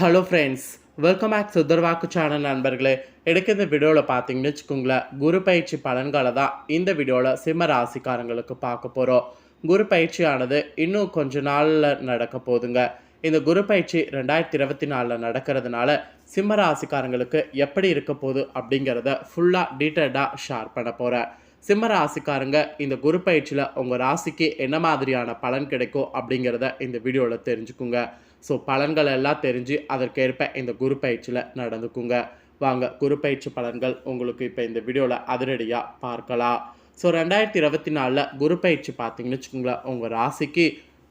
Hello friends welcome back சுதர்வாக்கு channel நண்பர்களே. எடுக்க இந்த வீடியோவில் பார்த்தீங்கன்னு வச்சுக்கோங்களேன் குரு பயிற்சி பலன்களை தான் இந்த வீடியோவில் சிம்ம ராசிக்காரங்களுக்கு பார்க்க போகிறோம் குரு பயிற்சியானது இன்னும் கொஞ்ச நாளில் நடக்க போதுங்க இந்த குரு பயிற்சி ரெண்டாயிரத்தி இருபத்தி நாலில் நடக்கிறதுனால சிம்ம ராசிக்காரங்களுக்கு எப்படி இருக்க போகுது அப்படிங்கிறத ஃபுல்லாக டீட்டெயில்டாக ஷேர் பண்ண போகிறேன் சிம்ம ராசிக்காரங்க இந்த குரு பயிற்சியில் உங்கள் ராசிக்கு என்ன மாதிரியான பலன் கிடைக்கும் அப்படிங்கிறத இந்த வீடியோவில் தெரிஞ்சுக்குங்க. ஸோ பலன்கள் எல்லாம் தெரிஞ்சு அதற்கேற்ப இந்த குரு பயிற்சியில் நடந்துக்குங்க. வாங்க குரு பயிற்சி பலன்கள் உங்களுக்கு இப்போ இந்த வீடியோவில் அதிரடியாக பார்க்கலாம். ஸோ ரெண்டாயிரத்தி இருபத்தி நாலில் குரு பயிற்சி பார்த்தீங்கன்னு வச்சுக்கோங்களேன் உங்கள் ராசிக்கு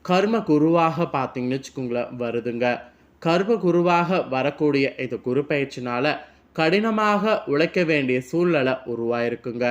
கர்ம குருவாக பார்த்தீங்கன்னு வச்சுக்கோங்களேன் வருதுங்க. கர்ம குருவாக வரக்கூடிய இந்த குரு பயிற்சினால் கடினமாக உழைக்க வேண்டிய சூழ்நிலை உருவாயிருக்குங்க.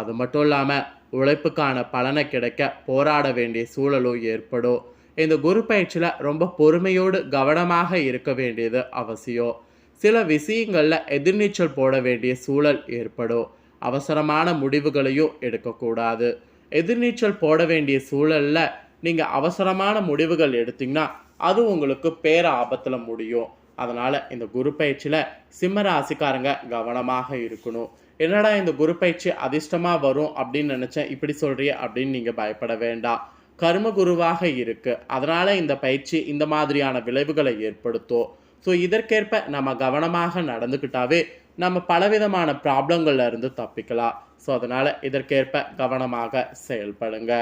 அது மட்டும் இல்லாமல் உழைப்புக்கான பலனை கிடைக்க போராட வேண்டிய சூழலும் ஏற்படும். இந்த குரு பயிற்சியில் ரொம்ப பொறுமையோடு கவனமாக இருக்க வேண்டியது அவசியம். சில விஷயங்களில் எதிர்நீச்சல் போட வேண்டிய சூழல் ஏற்படும். அவசரமான முடிவுகளையும் எடுக்கக்கூடாது. எதிர்நீச்சல் போட வேண்டிய சூழலில் நீங்கள் அவசரமான முடிவுகள் எடுத்தீங்கன்னா அது உங்களுக்கு பேர ஆபத்தில் முடியும். அதனால் இந்த குரு பயிற்சியில் சிம்ம ராசிக்காரங்க கவனமாக இருக்கணும். என்னடா இந்த குரு பயிற்சி அதிர்ஷ்டமாக வரும் அப்படின்னு நினச்சேன் இப்படி சொல்கிறிய அப்படின்னு நீங்கள் பயப்பட வேண்டாம். கர்மகுருவாக இருக்கு. அதனால் இந்த பயிற்சி இந்த மாதிரியான விளைவுகளை ஏற்படுத்தும் ஸோ இதற்கேற்ப நம்ம கவனமாக நடந்துக்கிட்டாவே நம்ம பலவிதமான ப்ராப்ளங்கள்ல இருந்து தப்பிக்கலாம். ஸோ அதனால் இதற்கேற்ப கவனமாக செயல்படுங்க.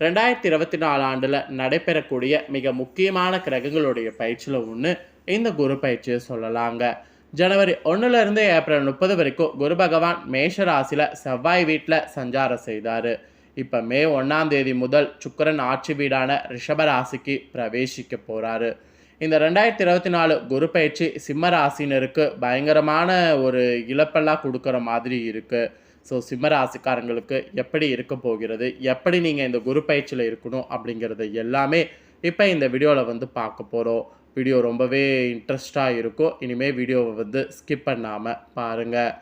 ரெண்டாயிரத்தி இருபத்தி நாலு ஆண்டில் நடைபெறக்கூடிய மிக முக்கியமான கிரகங்களுடைய பயிற்சியில் ஒன்று இந்த குரு பயிற்சியை சொல்லலாங்க. ஜனவரி ஒன்றுலேருந்து ஏப்ரல் முப்பது வரைக்கும் குரு பகவான் மேஷராசியில் செவ்வாய் வீட்டில் சஞ்சாரம் செய்தார். இப்போ மே ஒன்றாம் தேதி முதல் சுக்கரன் ஆட்சி வீடான ரிஷபராசிக்கு பிரவேசிக்க போகிறாரு இந்த ரெண்டாயிரத்தி இருபத்தி நாலு குரு பயிற்சி சிம்ம ராசினருக்கு பயங்கரமான ஒரு இழப்பெல்லாம் கொடுக்குற மாதிரி இருக்குது ஸோ சிம்ம ராசிக்காரங்களுக்கு எப்படி இருக்க போகிறது? எப்படி நீங்கள் இந்த குரு பயிற்சியில் இருக்கணும்? அப்படிங்கிறது எல்லாமே இப்போ இந்த வீடியோவில் வந்து பார்க்க போகிறோம் வீடியோ ரொம்பவே இன்ட்ரெஸ்டாக இருக்கும். இனிமேல் வீடியோவை வந்து ஸ்கிப் பண்ணாமல் பாருங்கள்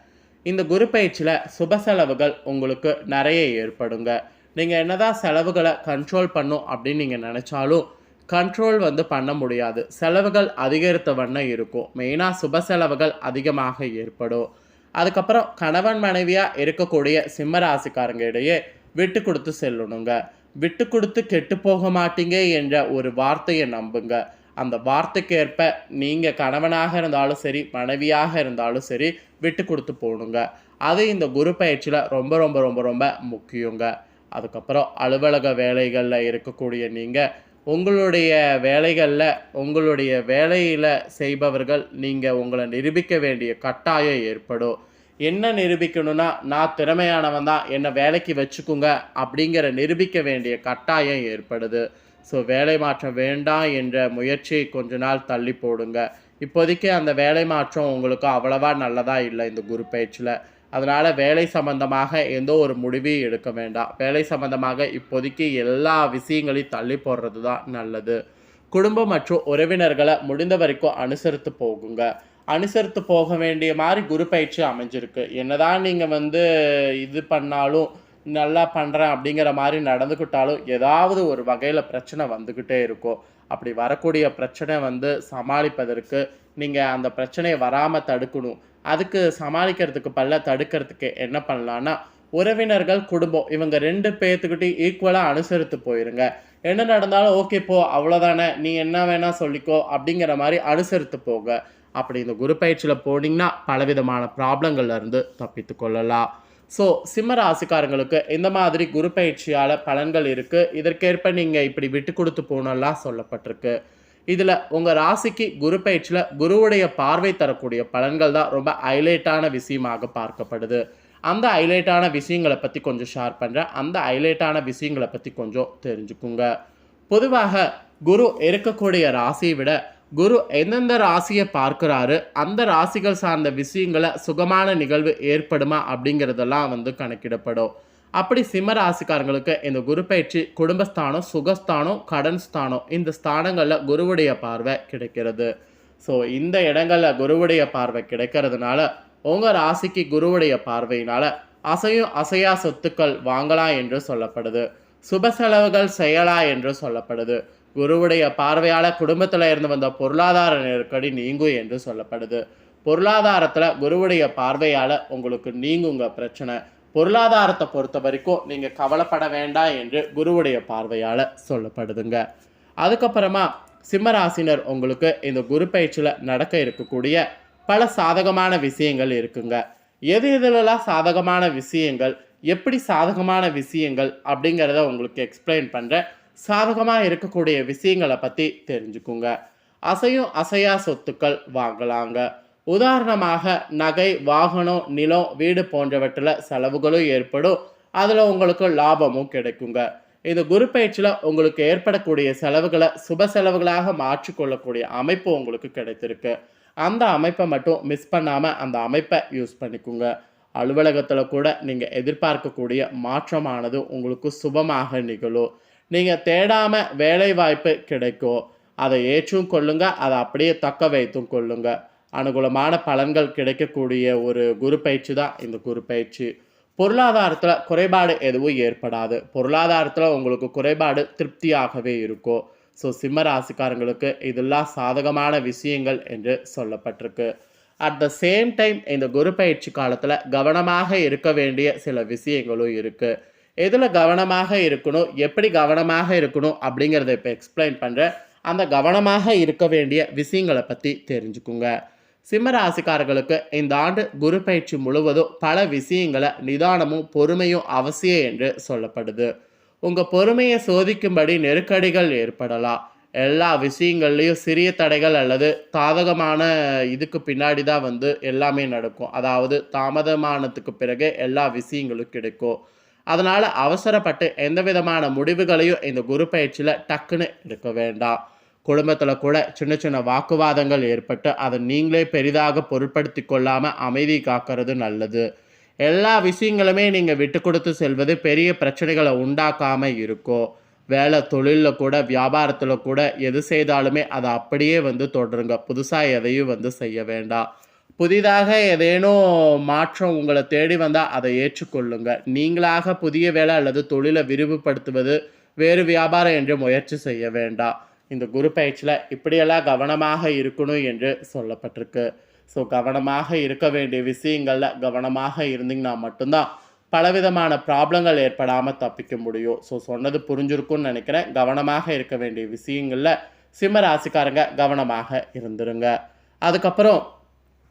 இந்த குரு பயிற்சியில் சுப செலவுகள் உங்களுக்கு நிறைய ஏற்படுங்க. நீங்கள் என்னதான் செலவுகளை கண்ட்ரோல் பண்ணும் அப்படின்னு நீங்கள் நினச்சாலும் கண்ட்ரோல் வந்து பண்ண முடியாது. செலவுகள் அதிகரித்த வண்ணம் இருக்கும். மெயினாக சுப செலவுகள் அதிகமாக ஏற்படும். அதுக்கப்புறம் கணவன் மனைவியாக இருக்கக்கூடிய சிம்ம ராசிக்காரங்க இடையே விட்டு கொடுத்து செல்லணுங்க. விட்டு கொடுத்து கெட்டு போக மாட்டீங்க என்ற ஒரு வார்த்தையை நம்புங்க. அந்த வார்த்தைக்கேற்ப நீங்கள் கணவனாக இருந்தாலும் சரி மனைவியாக இருந்தாலும் சரி விட்டு கொடுத்து போகணுங்க அது இந்த குரு பயிற்சியில் ரொம்ப ரொம்ப ரொம்ப ரொம்ப முக்கியங்க. அதுக்கப்புறம் அலுவலக வேலைகளில் இருக்கக்கூடிய நீங்கள் உங்களுடைய வேலைகளில் உங்களுடைய வேலையில் செய்பவர்கள் நீங்கள் உங்களை நிரூபிக்க வேண்டிய கட்டாயம் ஏற்படும். என்ன நிரூபிக்கணும்னா நான் திறமையானவன் தான் என்னை வேலைக்கு வச்சுக்குங்க அப்படிங்கிற நிரூபிக்க வேண்டிய கட்டாயம் ஏற்படுது. ஸோ வேலை மாற்றம் வேண்டாம் என்ற முயற்சி கொஞ்ச நாள் தள்ளி போடுங்க. இப்போதைக்கு அந்த வேலை மாற்றம் உங்களுக்கு அவ்வளவா நல்லதாக இல்லை இந்த குரு பயிற்சியில் அதனால் வேலை சம்பந்தமாக எந்த ஒரு முடிவையும் எடுக்க வேண்டாம். வேலை சம்பந்தமாக இப்போதைக்கு எல்லா விஷயங்களையும் தள்ளி போடுறது தான் நல்லது. குடும்பம் மற்றும் உறவினர்களை முடிந்த வரைக்கும் அனுசரித்து போகுங்க. அனுசரித்து போக வேண்டிய மாதிரி குரு பயிற்சி அமைஞ்சிருக்கு. என்னதான் நீங்கள் வந்து இது பண்ணாலும் நல்லா பண்ணுறேன் அப்படிங்கிற மாதிரி நடந்துக்கிட்டாலும் ஏதாவது ஒரு வகையில் பிரச்சனை வந்துக்கிட்டே இருக்கும் அப்படி வரக்கூடிய பிரச்சனை வந்து சமாளிப்பதற்கு நீங்கள் அந்த பிரச்சனையை வராமல் தடுக்கணும். அதுக்கு சமாளிக்கிறதுக்கு பல்ல தடுக்கிறதுக்கு என்ன பண்ணலான்னா உறவினர்கள் குடும்பம் இவங்க ரெண்டு பேர்த்துக்கிட்டையும் ஈக்குவலாக அனுசரித்து போயிருங்க. என்ன நடந்தாலும் ஓகே போ அவ்வளோதானே நீ என்ன வேணால் சொல்லிக்கோ அப்படிங்கிற மாதிரி அனுசரித்து போங்க. அப்படி இந்த குரு பயிற்சியில் போனீங்கன்னா பலவிதமான ப்ராப்ளங்கள்லேருந்து தப்பித்து கொள்ளலாம். ஸோ சிம்ம ராசிக்காரங்களுக்கு இந்த மாதிரி குரு பயிற்சியால் பலன்கள் இருக்குது இதற்கேற்ப நீங்கள் இப்படி விட்டு கொடுத்து போனெல்லாம் சொல்லப்பட்டிருக்கு. இதில் உங்கள் ராசிக்கு குரு பயிற்சியில் குருவுடைய பார்வை தரக்கூடிய பலன்கள் தான் ரொம்ப ஹைலைட்டான விஷயமாக பார்க்கப்படுது. அந்த ஹைலைட்டான விஷயங்களை பற்றி கொஞ்சம் ஷேர் பண்ணுறேன் அந்த ஹைலைட்டான விஷயங்களை பற்றி கொஞ்சம் தெரிஞ்சுக்குங்க. பொதுவாக குரு இருக்கக்கூடிய ராசியை விட குரு எந்தெந்த ராசியை பார்க்குறாரு அந்த ராசிகள் சார்ந்த விஷயங்களை சுகமான நிகழ்வு ஏற்படுமா அப்படிங்கிறதெல்லாம் வந்து கணக்கிடப்படும். அப்படி சிம்ம ராசிக்காரங்களுக்கு இந்த குரு பயிற்சி குடும்பஸ்தானம் சுகஸ்தானம் கடன் ஸ்தானம் இந்த ஸ்தானங்களில் குருவுடைய பார்வை கிடைக்கிறது. ஸோ இந்த இடங்களில் குருவுடைய பார்வை கிடைக்கிறதுனால உங்கள் ராசிக்கு குருவுடைய பார்வையினால அசையும் அசையா சொத்துக்கள் வாங்கலாம் என்று சொல்லப்படுது. சுப செலவுகள் செய்யலாம் என்று சொல்லப்படுது. குருவுடைய பார்வையால் குடும்பத்தில் இருந்து வந்த பொருளாதார நெருக்கடி நீங்கும் என்று சொல்லப்படுது. பொருளாதாரத்தில் குருவுடைய பார்வையால் உங்களுக்கு நீங்குங்க பிரச்சனை. பொருளாதாரத்தை பொறுத்த வரைக்கும் நீங்கள் கவலைப்பட வேண்டாம் என்று குருவுடைய பார்வையால் சொல்லப்படுதுங்க. அதுக்கப்புறமா சிம்மராசினர் உங்களுக்கு இந்த குரு பயிற்சியில் நடக்க இருக்கக்கூடிய பல சாதகமான விஷயங்கள் இருக்குங்க. எது எதுலலாம் சாதகமான விஷயங்கள் எப்படி சாதகமான விஷயங்கள் அப்படிங்கிறத உங்களுக்கு எக்ஸ்பிளைன் பண்ணுறேன் சாதகமாக இருக்கக்கூடிய விஷயங்களை பற்றி தெரிஞ்சுக்குங்க. அசையும் அசையா சொத்துக்கள் வாங்கலாங்க. உதாரணமாக நகை வாகனம் நிலம் வீடு போன்றவற்றில் செலவுகளும் ஏற்படும். அதில் உங்களுக்கு லாபமும் கிடைக்குங்க. இந்த குரு பயிற்சியில் உங்களுக்கு ஏற்படக்கூடிய செலவுகளை சுப செலவுகளாக மாற்றிக்கொள்ளக்கூடிய அமைப்பு உங்களுக்கு கிடைத்திருக்கு. அந்த அமைப்பை மட்டும் மிஸ் பண்ணாமல் அந்த அமைப்பை யூஸ் பண்ணிக்கோங்க. அலுவலகத்தில் கூட நீங்கள் எதிர்பார்க்கக்கூடிய மாற்றமானது உங்களுக்கு சுபமாக நிகழும். நீங்கள் தேடாமல் வேலை வாய்ப்பு கிடைக்கும் அதை ஏற்றும் கொள்ளுங்க அதை அப்படியே தக்க வைத்தும் கொள்ளுங்க. அனுகூலமான பலன்கள் கிடைக்கக்கூடிய ஒரு குரு பயிற்சி தான் இந்த குரு பயிற்சி. பொருளாதாரத்தில் குறைபாடு எதுவும் ஏற்படாது. பொருளாதாரத்தில் உங்களுக்கு குறைபாடு திருப்தியாகவே இருக்கும் ஸோ சிம்ம ராசிக்காரங்களுக்கு இதெல்லாம் சாதகமான விஷயங்கள் என்று சொல்லப்பட்டிருக்கு. அட் த சேம் டைம் இந்த குரு பயிற்சி காலத்தில் கவனமாக இருக்க வேண்டிய சில விஷயங்களும் இருக்குது எதில் கவனமாக இருக்கணும் எப்படி கவனமாக இருக்கணும் அப்படிங்கிறத இப்போ எக்ஸ்பிளைன் பண்ணுறேன் அந்த கவனமாக இருக்க வேண்டிய விஷயங்களை பற்றி தெரிஞ்சுக்குங்க. சிம்ம ராசிக்காரர்களுக்கு இந்த ஆண்டு குரு பயிற்சி முழுவதும் பல விஷயங்களை நிதானமும் பொறுமையும் அவசியம் என்று சொல்லப்படுது. உங்கள் பொறுமையை சோதிக்கும்படி நெருக்கடிகள் ஏற்படலாம். எல்லா விஷயங்கள்லேயும் சிறிய தடைகள் அல்லது தாதகமான இதுக்கு பின்னாடி தான் வந்து எல்லாமே நடக்கும். அதாவது தாமதமானதுக்கு பிறகு எல்லா விஷயங்களும் கிடைக்கும். அதனால் அவசரப்பட்டு எந்த விதமான முடிவுகளையும் இந்த குரு பயிற்சியில் டக்குன்னு எடுக்க வேண்டாம். குடும்பத்தில் கூட சின்ன சின்ன வாக்குவாதங்கள் ஏற்பட்டு அதை நீங்களே பெரிதாக பொருட்படுத்தி கொள்ளாமல் அமைதி காக்கிறது நல்லது. எல்லா விஷயங்களுமே நீங்கள் விட்டு கொடுத்து செல்வது பெரிய பிரச்சனைகளை உண்டாக்காமல் இருக்கும் வேலை தொழிலில் கூட வியாபாரத்தில் கூட எது செய்தாலுமே அதை அப்படியே வந்து தொடருங்க. புதுசாக எதையும் வந்து செய்ய வேண்டாம். புதிதாக ஏதேனும் மாற்றம் உங்களை தேடி வந்தால் அதை ஏற்றுக்கொள்ளுங்க. நீங்களாக புதிய வேலை அல்லது தொழிலை விரிவுபடுத்துவது வேறு வியாபாரம் என்று முயற்சி செய்ய வேண்டாம். இந்த குரு பயிற்சியில் இப்படியெல்லாம் கவனமாக இருக்கணும் என்று சொல்லப்பட்டிருக்கு. ஸோ கவனமாக இருக்க வேண்டிய விஷயங்களில் கவனமாக இருந்தீங்கன்னா மட்டும்தான் பலவிதமான ப்ராப்ளங்கள் ஏற்படாமல் தப்பிக்க முடியும். ஸோ சொன்னது புரிஞ்சிருக்கும்னு நினைக்கிறேன். கவனமாக இருக்க வேண்டிய விஷயங்களில் சிம்ம ராசிக்காரங்க கவனமாக இருந்துருங்க. அதுக்கப்புறம்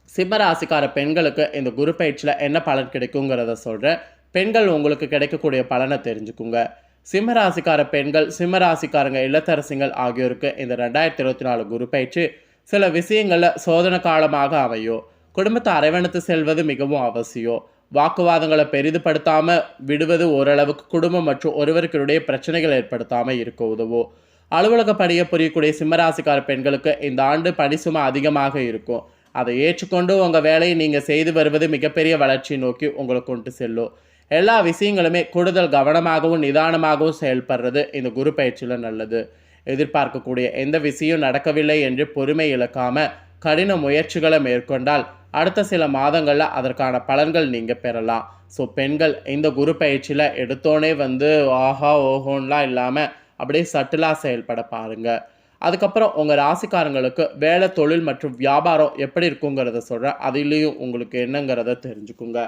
சிம்மராசிக்கார பெண்களுக்கு இந்த குரு பயிற்சியில் என்ன பலன் கிடைக்குங்கிறத சொல்கிறேன் பெண்கள் உங்களுக்கு கிடைக்கக்கூடிய பலனை தெரிஞ்சுக்குங்க. சிம்ம ராசிக்கார பெண்கள் சிம்மராசிக்காரங்க இல்லத்தரசிங்கள் ஆகியோருக்கு இந்த ரெண்டாயிரத்தி இருபத்தி நாலு குரு பயிற்சி சில விஷயங்களில் சோதனை காலமாக அமையும். குடும்பத்தை அரவணைத்து செல்வது மிகவும் அவசியம். வாக்குவாதங்களை பெரிதுபடுத்தாமல் விடுவது ஓரளவுக்கு குடும்பம் மற்றும் ஒருவருக்கிடையே பிரச்சனைகள் ஏற்படுத்தாமல் இருக்க உதவும். அலுவலக பணியை புரியக்கூடிய சிம்மராசிக்கார பெண்களுக்கு இந்த ஆண்டு பணி சுமை அதிகமாக இருக்கும். அதை ஏற்றுக்கொண்டு உங்கள் வேலையை நீங்கள் செய்து வருவது மிகப்பெரிய வளர்ச்சி நோக்கி உங்களை கொண்டு செல்லும். எல்லா விஷயங்களுமே கூடுதல் கவனமாகவும் நிதானமாகவும் செயல்படுறது இந்த குரு பயிற்சியில் நல்லது. எதிர்பார்க்கக்கூடிய எந்த விஷயம் நடக்கவில்லை என்று பொறுமை இழக்காமல் கடின முயற்சிகளை மேற்கொண்டால் அடுத்த சில மாதங்களில் அதற்கான பலன்கள் நீங்கள் பெறலாம். ஸோ பெண்கள் இந்த குரு பயிற்சியில் எடுத்தோடனே வந்து ஆஹா ஓஹோன்லாம் இல்லாமல் அப்படியே சட்டிலாக செயல்பட பாருங்கள் அதுக்கப்புறம் உங்கள் ராசிக்காரங்களுக்கு வேலை தொழில் மற்றும் வியாபாரம் எப்படி இருக்குங்கிறத சொல்கிறேன் அதுலேயும் உங்களுக்கு என்னங்கிறத தெரிஞ்சுக்குங்க.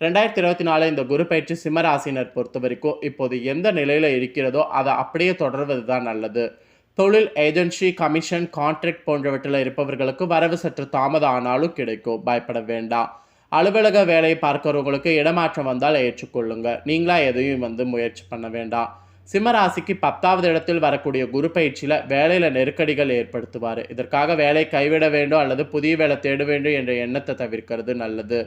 ரெண்டாயிரத்தி இருபத்தி நாலு இந்த குரு பயிற்சி சிம்மராசினர் பொறுத்த வரைக்கும் இப்போது எந்த நிலையில் இருக்கிறதோ அதை அப்படியே தொடர்வது தான் நல்லது. தொழில் ஏஜென்சி கமிஷன் கான்ட்ராக்ட் போன்றவற்றில் இருப்பவர்களுக்கு வரவு சற்று தாமதம் ஆனாலும் கிடைக்கும். பயப்பட வேண்டாம். அலுவலக வேலையை பார்க்கிறவங்களுக்கு இடமாற்றம் வந்தால் ஏற்றுக்கொள்ளுங்க. நீங்களா எதையும் வந்து முயற்சி பண்ண வேண்டாம். சிம்மராசிக்கு பத்தாவது இடத்தில் வரக்கூடிய குரு பயிற்சியில் வேலையில் நெருக்கடிகள் ஏற்படுத்துவார். இதற்காக வேலை கைவிட வேண்டும் அல்லது புதிய வேலை தேட வேண்டும் என்ற எண்ணத்தை தவிர்க்கிறது நல்லது.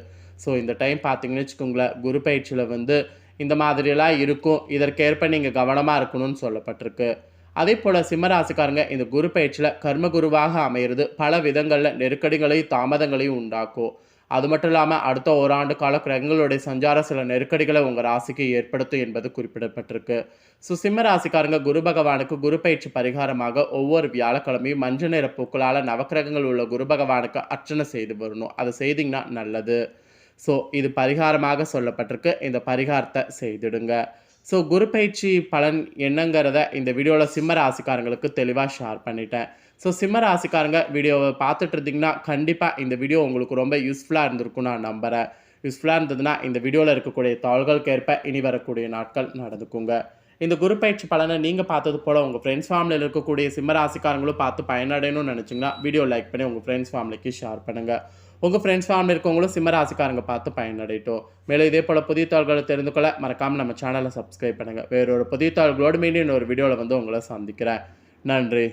ஸோ இந்த டைம் பார்த்தீங்கன்னு வச்சுக்கோங்களேன் குரு பயிற்சியில் வந்து இந்த மாதிரியெல்லாம் இருக்கும். இதற்கேற்ப நீங்கள் கவனமாக இருக்கணும்னு சொல்லப்பட்டிருக்கு. அதே போல் சிம்மராசிக்காரங்க இந்த குரு பயிற்சியில் கர்ம குருவாக அமையிறது பல விதங்களில் நெருக்கடிகளையும் தாமதங்களையும் உண்டாக்கும். அது மட்டும் இல்லாமல் அடுத்த ஓராண்டு கால கிரகங்களுடைய சஞ்சார சில நெருக்கடிகளை உங்கள் ராசிக்கு ஏற்படுத்தும் என்பது குறிப்பிடப்பட்டிருக்கு. ஸோ சிம்ம ராசிக்காரங்க குரு பகவானுக்கு குரு பயிற்சி பரிகாரமாக ஒவ்வொரு வியாழக்கிழமையும் மஞ்சள் நிற பூக்களால் நவக்கிரகங்கள் உள்ள குரு பகவானுக்கு அர்ச்சனை செய்து வரணும். அதை செய்திங்கன்னா நல்லது. ஸோ இது பரிகாரமாக சொல்லப்பட்டிருக்கு. இந்த பரிகாரத்தை செய்திடுங்க. ஸோ குரு பயிற்சி பலன் என்னங்கிறத இந்த வீடியோவில் சிம்ம ராசிக்காரங்களுக்கு தெளிவாக ஷேர் பண்ணிட்டேன். ஸோ சிம்ம ராசிக்காரங்க வீடியோவை பார்த்துட்டு இருந்தீங்கன்னா கண்டிப்பாக இந்த வீடியோ உங்களுக்கு ரொம்ப யூஸ்ஃபுல்லாக இருந்திருக்கும் நான் நம்புகிறேன் யூஸ்ஃபுல்லாக இருந்ததுன்னா இந்த வீடியோவில் இருக்கக்கூடிய தாள்களுக்கு ஏற்ப இனி வரக்கூடிய நாட்கள் நடந்துக்குங்க இந்த குரு பயிற்சி பலனை நீங்கள் பார்த்தது போல் உங்கள் ஃப்ரெண்ட்ஸ் ஃபேமிலியில் இருக்கக்கூடிய சிம்ம ராசிக்காரங்களும் பார்த்து பயனடையணும்னு நினச்சிங்கன்னா வீடியோ லைக் பண்ணி உங்கள் ஃப்ரெண்ட்ஸ் ஃபேமிலிக்கு ஷேர் பண்ணுங்கள் உங்கள் ஃப்ரெண்ட்ஸ் ஃபேமிலி இருக்கவங்களும் சிம்ம ராசிக்காரங்க பார்த்து பயனடையட்டும். மேலும் இதே போல் புதிய தாள்களை தெரிந்து கொள்ள மறக்காமல் நம்ம சேனலை சப்ஸ்கிரைப் பண்ணுங்கள் வேறொரு புதிய தாள்களோடு மீண்டும் இன்னொரு வீடியோவில் வந்து உங்களை சந்திக்கிறேன். நன்றி.